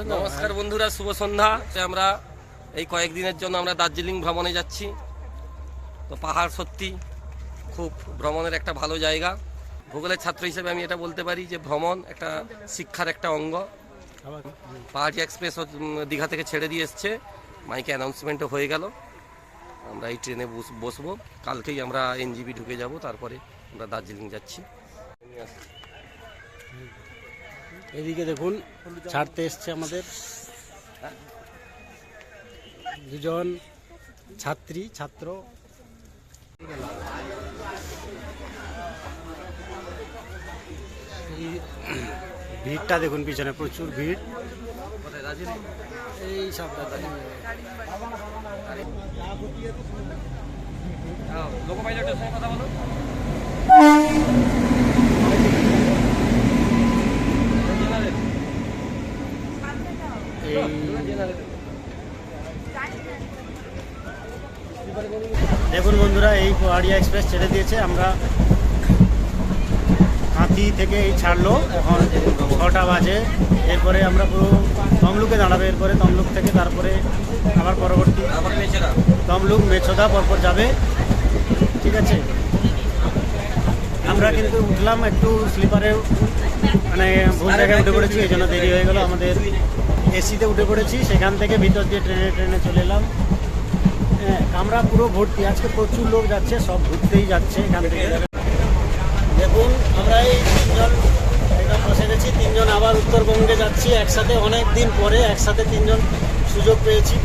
নমস্কার বন্ধুরা, শুভ সন্ধ্যা। আমরা এই কয়েকদিনের জন্য আমরা দার্জিলিং ভ্রমণে যাচ্ছি। তো পাহাড় সত্যি খুব ভ্রমণের একটা ভালো জায়গা। ভূগোলের ছাত্র হিসেবে আমি এটা বলতে পারি যে ভ্রমণ একটা শিক্ষার একটা অঙ্গ। পাহাড়ি এক্সপ্রেস দীঘা থেকে ছেড়ে দিয়ে এসছে। মাইকে অ্যানাউন্সমেন্টও হয়ে গেল। আমরা এই ট্রেনে বস- বসবো। কালকেই আমরা এনজিবি ঢুকে যাব, তারপরে আমরা দার্জিলিং যাচ্ছি। এদিকে দেখুন, ছাড়তে এসছে আমাদের। দুজন ছাত্রী, ছাত্র। ভিড়টা দেখুন পিছনে, প্রচুর ভিড়। এই সব লোকো পাইলটের সঙ্গে কথা বলো দেখুন বন্ধুরা এই পাহাড়িয়া এক্সপ্রেস ছেড়ে দিয়েছে আমরা হাতি থেকে এই ছাড়লো। এখন ছটা বাজে। এরপরে আমরা পুরো তমলুকে দাঁড়াবে এরপরে তমলুক থেকে তারপরে আবার পরবর্তী আবার তমলুক মেছোদা পরপর যাবে। ঠিক আছে? আমরা কিন্তু উঠলাম একটু স্লিপারে মানে ভুল জায়গায় উঠে পড়েছি এই জন্য দেরি হয়ে গেল। আমাদের এসিতে উঠে পড়েছি সেখান থেকে ভিতর দিয়ে ট্রেনে ট্রেনে চলে এলাম। আমরা পুরো ভর্তি, আজকে প্রচুর লোক যাচ্ছে, সব ঘুরতেই যাচ্ছে এখান থেকে। দেখুন, আমরা এই তিনজন একদম বসে গেছি, তিনজন আবার উত্তরবঙ্গে যাচ্ছি, একসাথে অনেক দিন পরে একসাথে তিনজন সুযোগ পেয়েছি।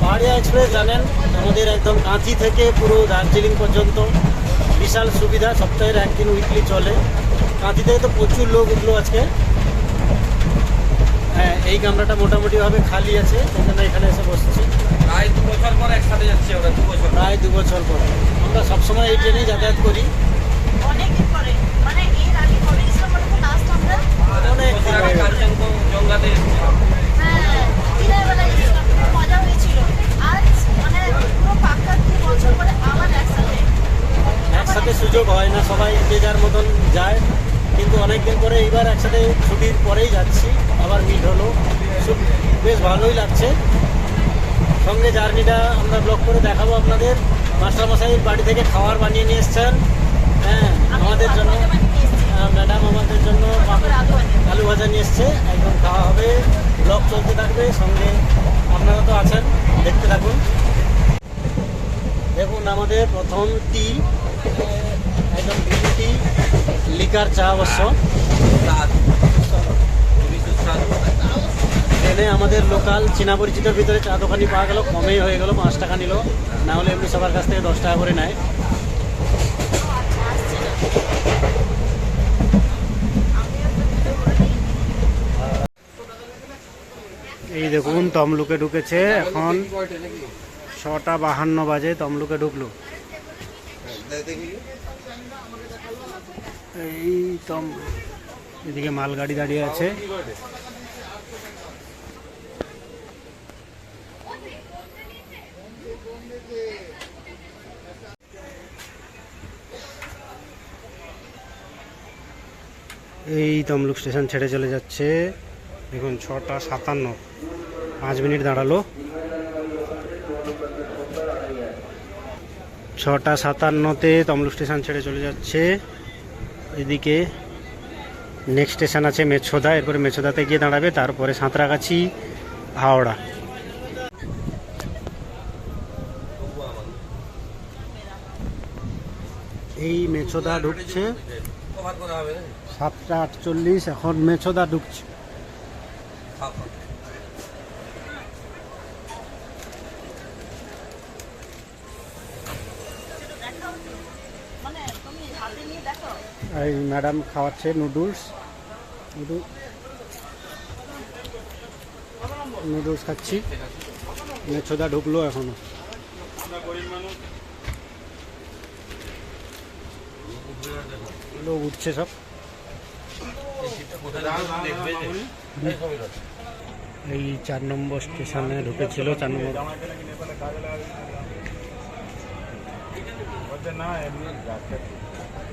পাহাড়িয়া এক্সপ্রেস, জানেন, আমাদের একদম কাঁচি থেকে পুরো দার্জিলিং পর্যন্ত। বিশাল সুবিধা, সপ্তাহের একদিন উইকলি চলে। কাঁচি থেকে তো প্রচুর লোক উঠল আজকে। হ্যাঁ এই কামরাটা মোটামুটিভাবে খালি আছে সেই জন্য এখানে এসে বসছি। প্রায় দু বছর পর একসাথে যাচ্ছি আমরা দু বছর। প্রায় দু বছর পর। আমরা সবসময় এই ট্রেনেই যাতায়াত করি। অনেকদিন পরে মানে এর আগে কবে গেছিলাম লাস্ট আমরা? অনেক কাঞ্চনজঙ্ঘাতে এসেছিলাম। হ্যাঁ দিনের বেলা গেছিলাম মজা হয়েছিল। আজ মানে পুরো পাক্কা দু বছর পরে আবার একসাথে। একসাথে সুযোগ হয় না সবাই যে যার মতন অনেকদিন পরে এইবার একসাথে ছুটির পরেই যাচ্ছি। আবার মিট হলো। বেশ ভালোই লাগছে। সঙ্গে জার্নিটা আমরা ব্লগ করে দেখাবো আপনাদের। মাস্টারমশাই বাড়ি থেকে খাবার বানিয়ে নিয়ে এসছেন। হ্যাঁ আমাদের জন্য ম্যাডাম আমাদের জন্য আলু ভাজা নিয়ে এসছে। একদম খাওয়া হবে। ব্লগ চলতে থাকবে। সঙ্গে আপনারা তো আছেন। দেখতে থাকুন। দেখুন, আমাদের প্রথম টি একদম লিকার চা অবশ্য। ট্রেনে আমাদের লোকাল চীনা পরিচিতর ভিতরে চা দোকানি পাওয়া গেল, কমেই হয়ে গেল, পাঁচ টাকা নিল। না হলে এমনি সবার কাছ থেকে দশ টাকা করে নেয়। এই দেখুন, তমলুকে ঢুকেছে, এখন ছটা বাহান্ন বাজে, তমলুকে ঢুকলো। এই তম এদিকে মালগাড়ি দাঁড়িয়ে আছে। এই তমলুক স্টেশন ছেড়ে চলে যাচ্ছে। দেখুন, ছটা সাতান্ন। পাঁচ মিনিট দাঁড়াল। ছটা সাতান্নতে তমলুক স্টেশন ছেড়ে চলে যাচ্ছে। এদিকে নেক্সট স্টেশন আছে মেছোদা, এরপরে মেছোদাতে গিয়ে দাঁড়াবে, তারপরে সাঁতরাগাছি, হাওড়া। এই মেছোদা ঢুকছে? সাতটা আটচল্লিশ, এখন মেছোদা ঢুকছে খাও, খাও। মানে তুমি হাতে নিয়ে দেখো এই ম্যাডাম খাওয়াচ্ছে নুডলস। নুডলস খাচ্ছি। মেছোদা ঢুকলো এখনও। লোক উঠছে সব। এই চার নম্বর স্টেশনে ঢুকেছিল, চার নম্বর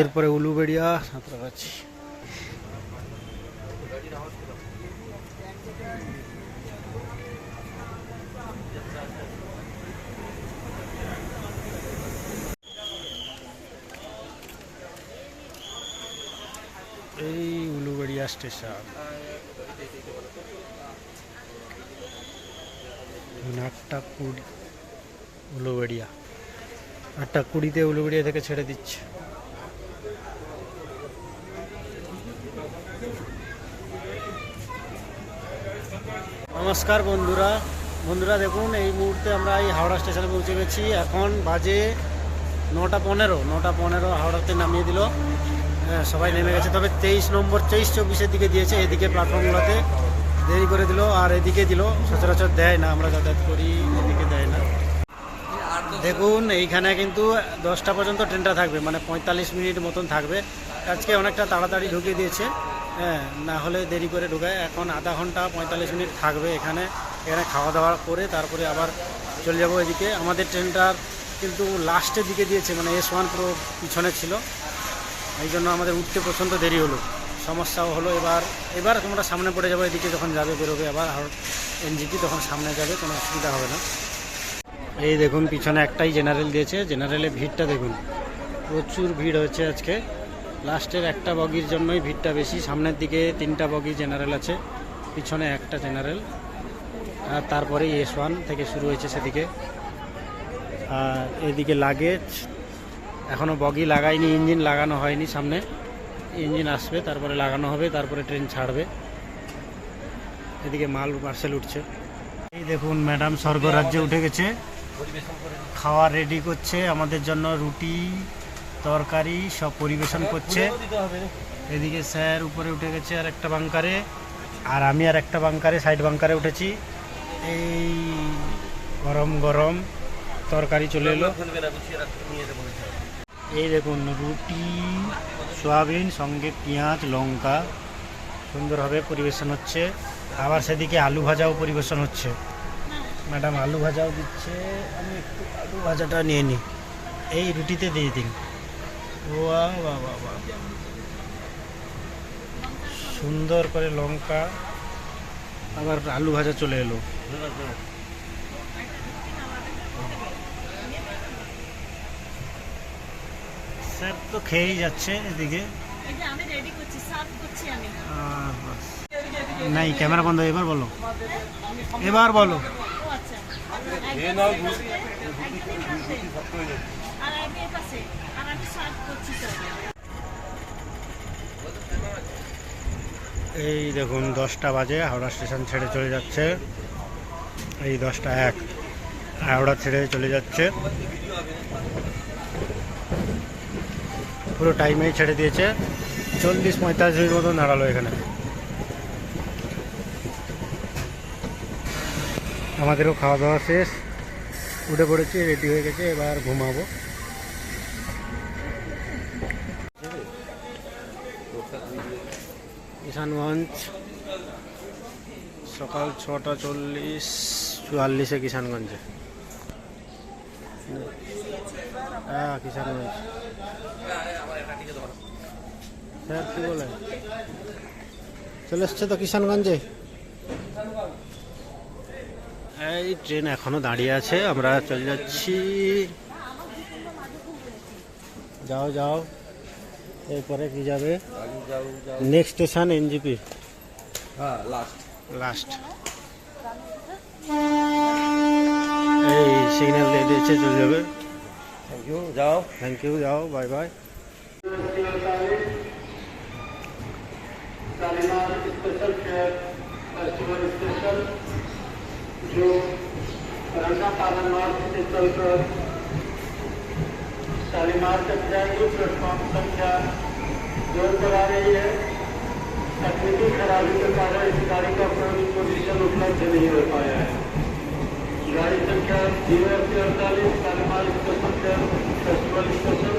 এরপরে উলুবেড়িয়া সাঁতরাগাছি এই উলুবেড়িয়া স্টেশন। আটটা কুড়ি উলুবেড়িয়া। আটটা কুড়িতে উলুবেড়িয়া থেকে ছেড়ে দিচ্ছে। নমস্কার বন্ধুরা। বন্ধুরা দেখুন, এই মুহূর্তে আমরা এই হাওড়া স্টেশনে পৌঁছে গেছি। এখন বাজে নটা পনেরো নটা পনেরো হাওড়াতে নামিয়ে দিল। সবাই নেমে গেছে। তবে তেইশ নম্বর, তেইশ চব্বিশের দিকে দিয়েছে। এদিকে প্ল্যাটফর্মগুলোতে দেরি করে দিল আর এদিকে দিল। সচরাচর দেয় না, আমরা যাতায়াত করি, এদিকে দেয় না। দেখুন, এইখানে কিন্তু দশটা পর্যন্ত ট্রেনটা থাকবে মানে পঁয়তাল্লিশ মিনিট মতন থাকবে। আজকে অনেকটা তাড়াতাড়ি ঢুকিয়ে দিয়েছে। হ্যাঁ না হলে দেরি করে ঢুকায়। এখন আধা ঘণ্টা পঁয়তাল্লিশ মিনিট থাকবে এখানে। এখানে খাওয়া দাওয়া করে তারপরে আবার চলে যাব এদিকে। আমাদের ট্রেনটার কিন্তু লাস্টের দিকে দিয়েছে মানে এস ওয়ান পুরো পিছনে ছিল। এই জন্য আমাদের উঠতে পর্যন্ত দেরি হলো। সমস্যাও হলো এবার। এবার তোমরা সামনে পড়ে যাব, এদিকে যখন যাবে বেরোবে আবার। এনজিপি তখন সামনে যাবে, কোনো অসুবিধা হবে না। এই দেখুন, পিছনে একটাই জেনারেল দিয়েছে। জেনারেলে ভিড়টা দেখুন। প্রচুর ভিড় হয়েছে আজকে। লাস্টের একটা বগির জন্যই ভিড়টা বেশি। সামনের দিকে তিনটা বগি জেনারেল আছে, পিছনে একটা জেনারেল, আর তারপরে এস ওয়ান থেকে শুরু হয়েছে সেদিকে। আর এদিকে লাগেজ এখনও বগি লাগায়নি ইঞ্জিন লাগানো হয়নি সামনে। ইঞ্জিন আসবে, তারপরে লাগানো হবে, তারপরে ট্রেন ছাড়বে। এদিকে মাল পার্সেল উঠছে। এই দেখুন ম্যাডাম স্বর্গরাজ্যে উঠে গেছে। খাওয়া রেডি করছে, আমাদের জন্য রুটি তরকারি সব পরিবেশন করছে। এদিকে স্যার উপরে উঠে গেছে আর একটা বাংকারে, আর আমি আর একটা বাংকারে, সাইড বাংকারে উঠেছি। এই গরম গরম তরকারি চলে এলো। এই দেখুন, রুটি, সয়াবিন, সঙ্গে পেঁয়াজ, লঙ্কা, সুন্দরভাবে পরিবেশন হচ্ছে। আবার সেদিকে আলু ভাজাও পরিবেশন হচ্ছে। ম্যাডাম, আলু ভাজাও দিচ্ছে। আমি একটু আলু ভাজাটা নিয়ে নিই। এই রুটিতে দিয়ে দিন। বাহ বাহ বাহ। সুন্দর করে লঙ্কা, আবার আলু ভাজা চলে এলো। তো খেয়েই যাচ্ছে এদিকে। নাই, ক্যামেরা বন্ধ, এবার বলো। এবার বলো। এই দেখুন দশটা বাজে, হাওড়া স্টেশন ছেড়ে চলে যাচ্ছে। এই দশটা এক, হাওড়া ছেড়ে চলে যাচ্ছে। পুরো টাইমেই ছেড়ে দিয়েছে। চল্লিশ পঁয়তাল্লিশ মিনিট মতন দাঁড়াল এখানে। আমাদেরও খাওয়া দাওয়া শেষ। উঠে পড়েছি রেডি হয়ে গেছে, এবার ঘুমাবো। কিষানগঞ্জ। সকাল ছটা চল্লিশ, চুয়াল্লিশে কিষানগঞ্জে। হ্যাঁ কিষানগঞ্জ। স্যার কি বলে? চলে এসছে তো কিষানগঞ্জে? এই ট্রেন এখনও দাঁড়িয়ে আছে, আমরা চলে যাচ্ছি। যাও যাও। এরপরে কি যাবে নেক্সট স্টেশন এনজিপি হ্যাঁ লাস্ট লাস্ট এই সিগন্যাল দিয়ে দিয়েছে চলে যাবে থ্যাংক ইউ যাও থ্যাংক ইউ যাও bye bye Shalimar special train festival station जो रंगापारा नॉर्थ से चलकर शालीमार तक जाएगी प्लेटफॉर्म संख्या ज़ोर पर आ रही है। तकनीकी खराबी के कारण इस गाड़ी का कोई पोजिशन उपलब्ध नहीं हो पाया है। गाड़ी संख्या ज़ीरो अस्सी अड़तालीस, शालीमार स्टेशन पर फेस्टिवल स्टेशन